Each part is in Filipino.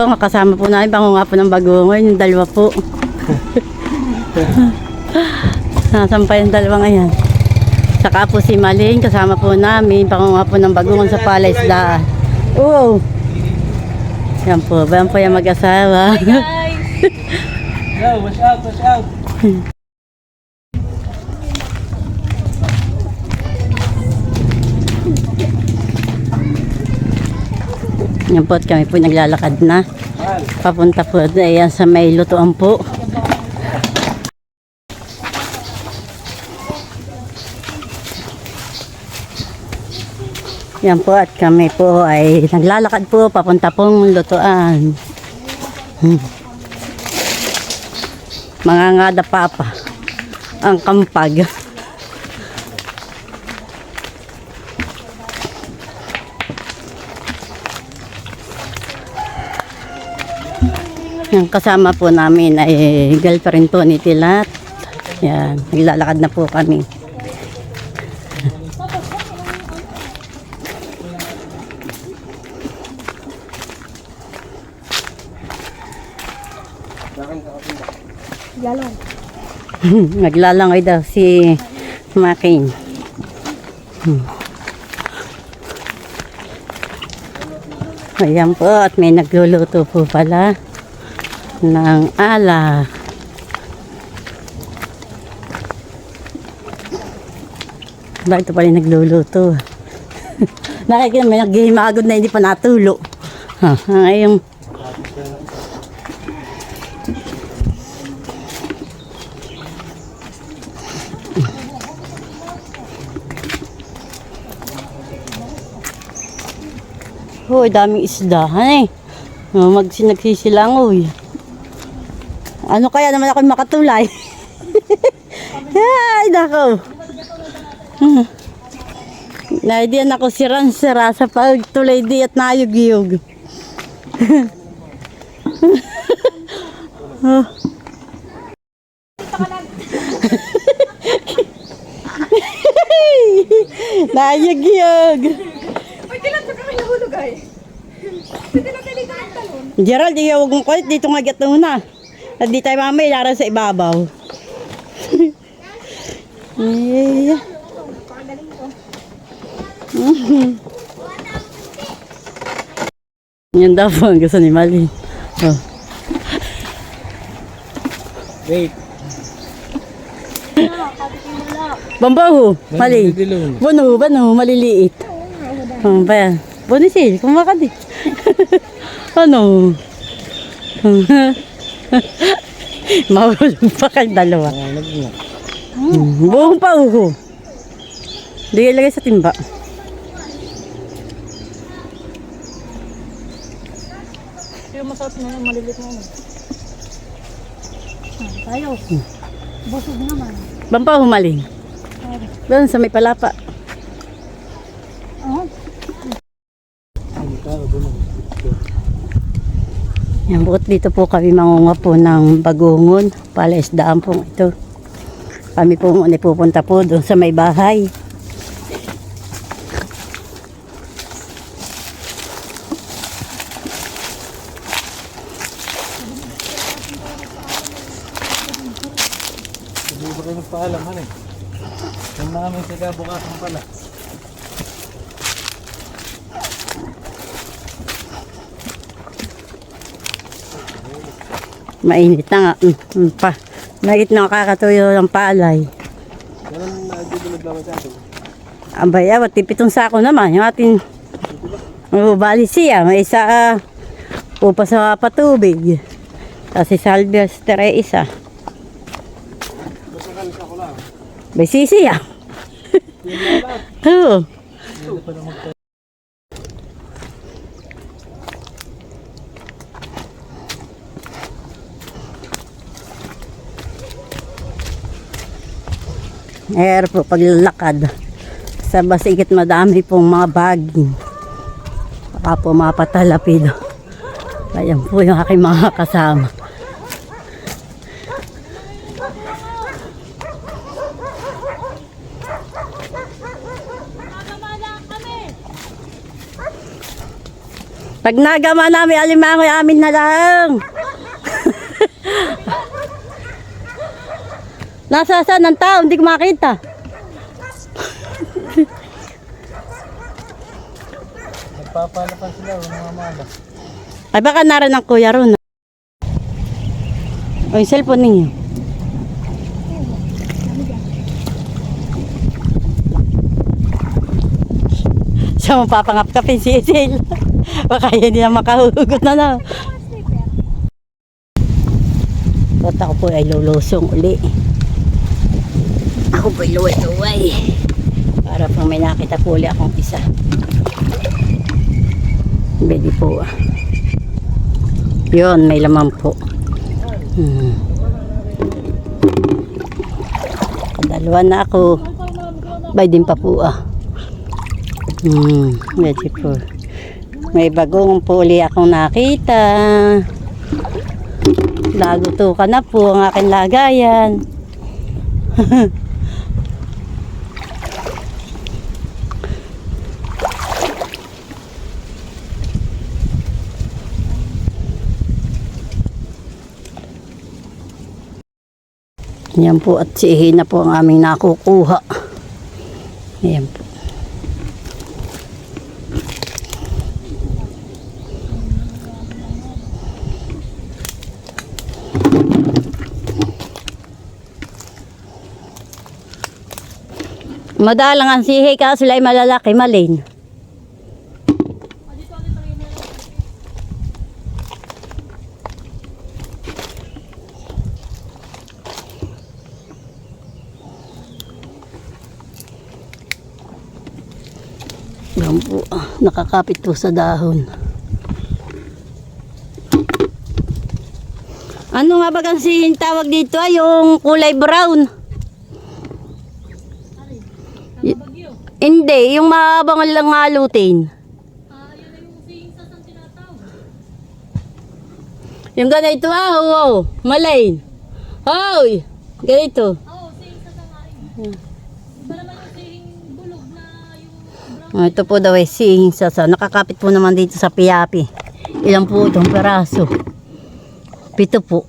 Po, kasama po namin, bango nga po ng bagungon, yung dalawa po. Nasaan pa yung dalawa ngayon? Saka po si Malin, kasama po namin, bango nga po ng bagungon sa palaisdaan. Oo. Yan po, yan po yung mag-asawa. Yo, watch out, watch out. Yan po, kami po naglalakad na. Papunta po ayan, sa may lutuan po. Yan po at kami po ay naglalakad po papunta pong lutuan. Hmm. Mga ngada papa ang kampag. Yung kasama po namin ay girlfriend po ni Tilat. Yan, naglalakad na po kami. Naglalangoy daw si Making. Hmm. Ayan po at may nagluluto po pala ng ala. Bakit ito pala yung nagluluto? Nakikita may naghihimagod na hindi pa natulo. Ha, ngayong Hoy, daming isda. Ay, oh, mag nagsisilangoy. Ano kaya naman ako makatulay? Ay, nako. Hmm. Naidiyan ako si Ransera sa pagtulay di at nayug-yug. oh. Nayug-yug. Pwede lang sa kami nahulog ay. Pwede lang kayo dito ng talon. Gerald, di huwag mong kulit. Dito nga gat na. At di tayo mamay, lara sa ibabaw. Ay, Yan daw po ang gusto ni Malin. Oh. Wait. Bambaho, Malin. Dilong. Buno, bano, maliliit. Oh, ba yan? Bonisil, kumaka di. ano? Mahulog pa kayong dalawa. Hmm, buong pa uho. Hindi ilagay sa timba. Yung masarap na yung malilit na ano. Ah, tayo. Busog naman. Bampaw humaling. Doon sa may palapa. Oo. Ang tao doon. Yan, bukod dito po kami mangunga po ng bagungon. Palaisdaan po ito. Kami po muna pupunta po doon sa may bahay. Hindi ba kayo magpaalam, han eh? Yung namin sa bukasan pala. Mainit na nga. Mm, mm, pa. Mainit na kakatuyo ng palay. Ganun na dito naglaman sa atin. Ang bayawat, tipitong sako naman. Yung ating oh, bali siya. May isa uh, upa sa patubig. Tapos si Salvester ay isa. Basta kalis ako lang. May sisi ah. Oo. Hindi pa na magpa... Air po paglalakad. Sa basikit madami pong mga baging. Baka po mapatalapido. Ayan po yung aking mga kasama. Pag nagama namin alimango, amin na lang. Nasa saan ng tao? Hindi ko makita. Nagpapalapan sila, mga mala. Ay baka naran ng kuya ron. O yung cellphone ninyo. Siya mo papangap-kapin si Isil. baka hindi na makahugot na na. At ako po ay lulusong uli. Ako po ay luway-luway. Para pang may nakita po uli akong isa. Pwede po ah. Yun, may laman po. Hmm. Dalawa na ako. Bay din pa po ah. Hmm, medyo po. May bagong puli akong nakita. Laguto ka na po ang aking lagayan. Yan po at sihin na po ang aming nakukuha. Yan po. Madalang ang sihi ka sila ay malalaki, malin. Yan po, ah, nakakapit po sa dahon. Ano nga ba kasi yung tawag dito ay yung kulay brown? Y- hindi, yung mahabang lang halutin. Yung ganito ah, oo, oh, malay. Hoy, ganito. Oh, ito po daw ay sihing sasa. Nakakapit po naman dito sa piyapi. Ilan po itong peraso? Pito po.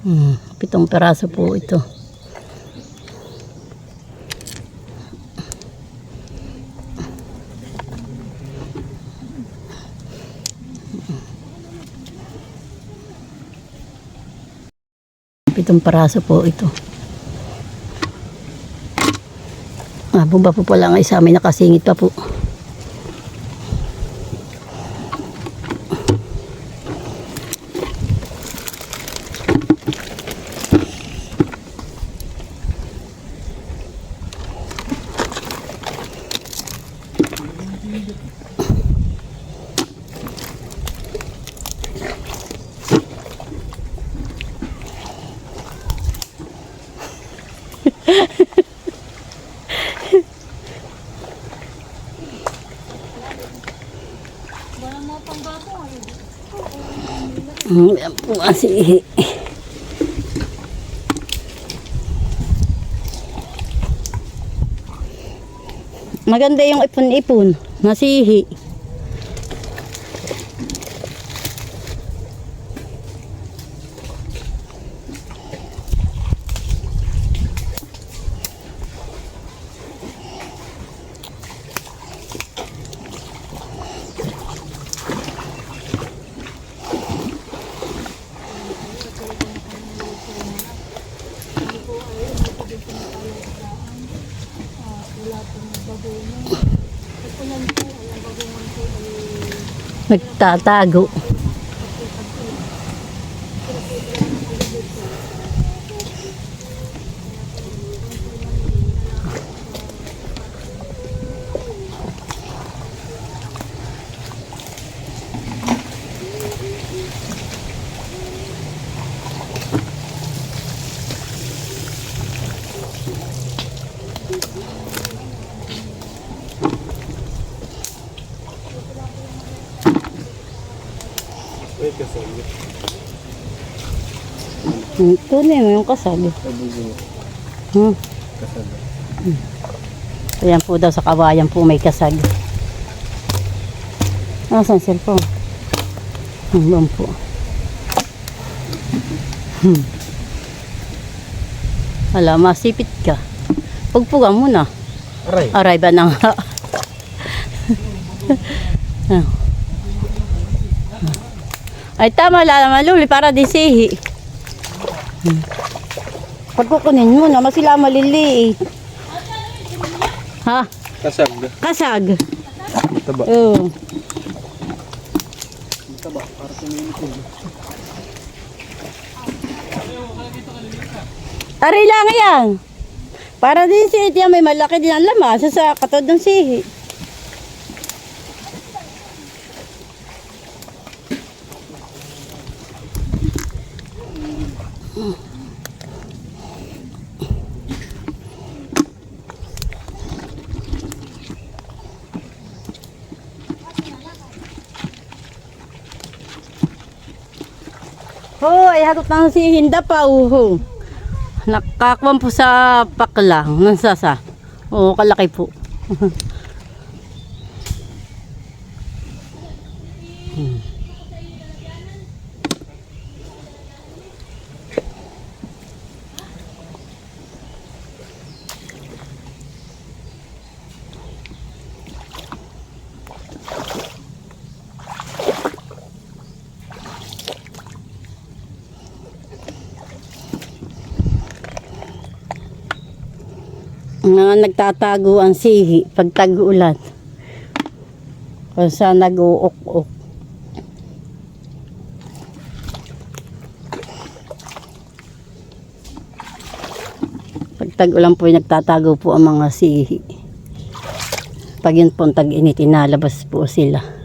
Hmm, pitong peraso po ito. Pitong peraso po ito. Ah, bumba po pala nga isa, may nakasingit pa po. Maganda yung ipon-ipon. Nasihi. Nagtatago. Ito na yun, yung. Kabugo. Hmm. Kasali. Ayan po daw sa kawayan po may kasag. Nasaan cellphone? Hanggang po. Hmm. Ala, masipit ka. Pagpugan mo na. Aray. Aray ba na nga? Ah. Ay tama, lala maluli para di sihi. Hmm. Pagkukunin mo na, masila malili Ha? Kasag. Kasag. Taba. Oo. Taba. Para tumingin Ari lang yan. Para din si Itiya may malaki din ang laman sa sa katod ng sihi. Hoy, hatot ng sihinda pa, uho. Nakakwam po sa paklang ng sasa. Oo, kalaki po. Mga nagtatago ang sihi pag tag-ulan. Kung saan nag-uok-ok. Pag tag-ulan po, nagtatago po ang mga sihi. Pag yun po tag-init, inalabas po sila.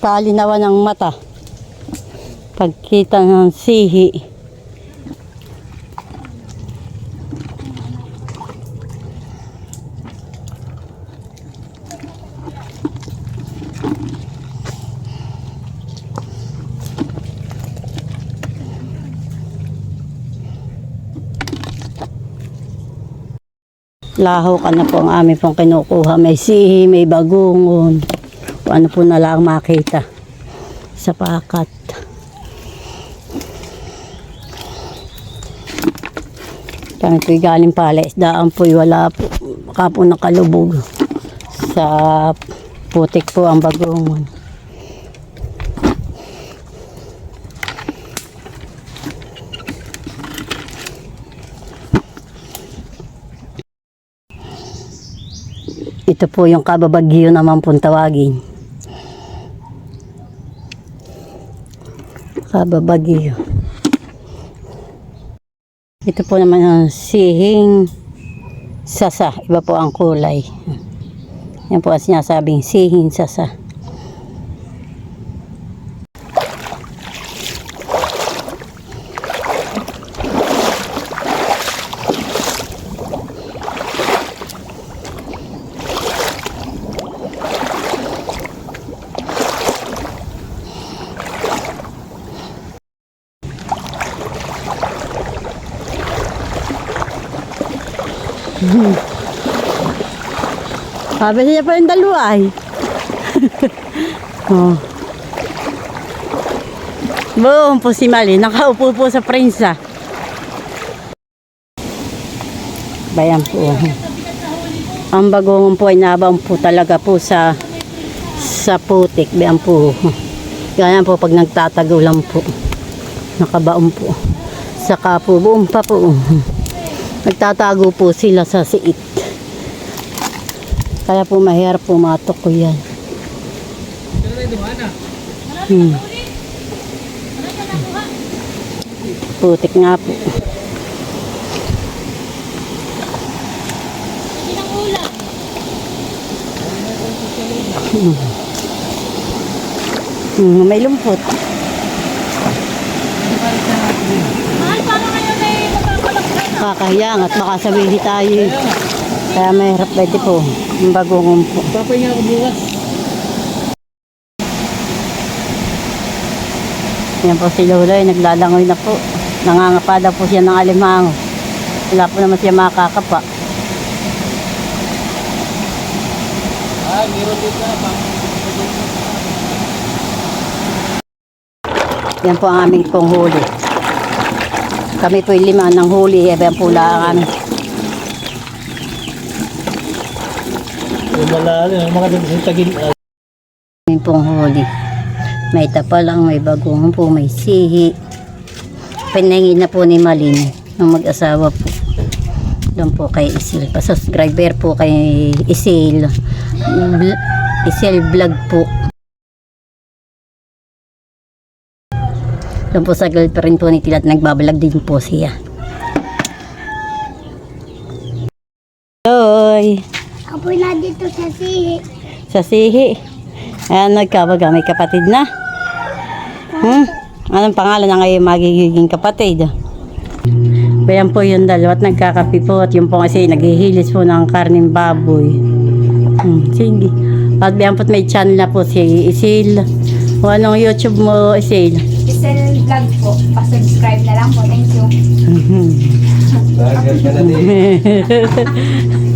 Kalinawan ng mata. Pagkita ng sihi. Laho ka na po ang amin pong kinukuha. May sihi, may bagungon. Ano po na lang makita sa pakat. Kami po'y galing pala. Isdaan po'y wala po. Baka po nakalubog. Sa putik po ang bagungon. Ito po yung kababagyo naman pong tawagin. Kababagyo. Ito po naman ang sihing sasa. Iba po ang kulay. Yan po ang sinasabing sihing sasa. Sabi niya pa yung dalawa ay. oh. Boom po si Mali. Nakaupo po sa prensa. Bayan po. Ang bagong po ay nabang po talaga po sa sa putik. Bayan po. Ganyan po pag nagtatago lang po. Nakabaon po. Saka po buong pa po. Nagtatago po sila sa siit. Kaya po mahirap pumatok ko yan. Hmm. Putik nga po. Hmm. Hmm, may lumpot. Kakahiyangat, baka sabihin tayo. eh. Kaya mahirap pwede po. Ang bagong po. Papahinga ako bukas. Yan po si Lola, eh, naglalangoy na po. Nangangapa daw po siya ng alimango. Wala po naman siya makakapa. Ah, meron dito na pa. Yan po ang aming pong huli. Kami po yung lima ng huli. Yan po lang kami. Yung malalim, ang mga sa tagil. ah, Aming pong huli. May tapa lang, may bagong po, may sihi. Pinahingin na po ni Malin ng mag-asawa po. Doon po kay Isil. Pa-subscriber po kay Isil. Isil vlog po. Doon po sa girlfriend po ni Tilat, nagbabalag din po siya. Hoy! Na dito sa sihi. Sa sihi. Ayan, nagkabaga. May kapatid na. Hmm? Anong pangalan na ngayon magiging kapatid? Bayan po yung dalawa at nagkakapi po at yung po kasi naghihilis po ng karning baboy. Hmm, sige. At bayan po may channel na po si Isil. O anong YouTube mo, Isil? Isel vlog po. Pa-subscribe na lang po. Thank you. Mhm. Ka na din.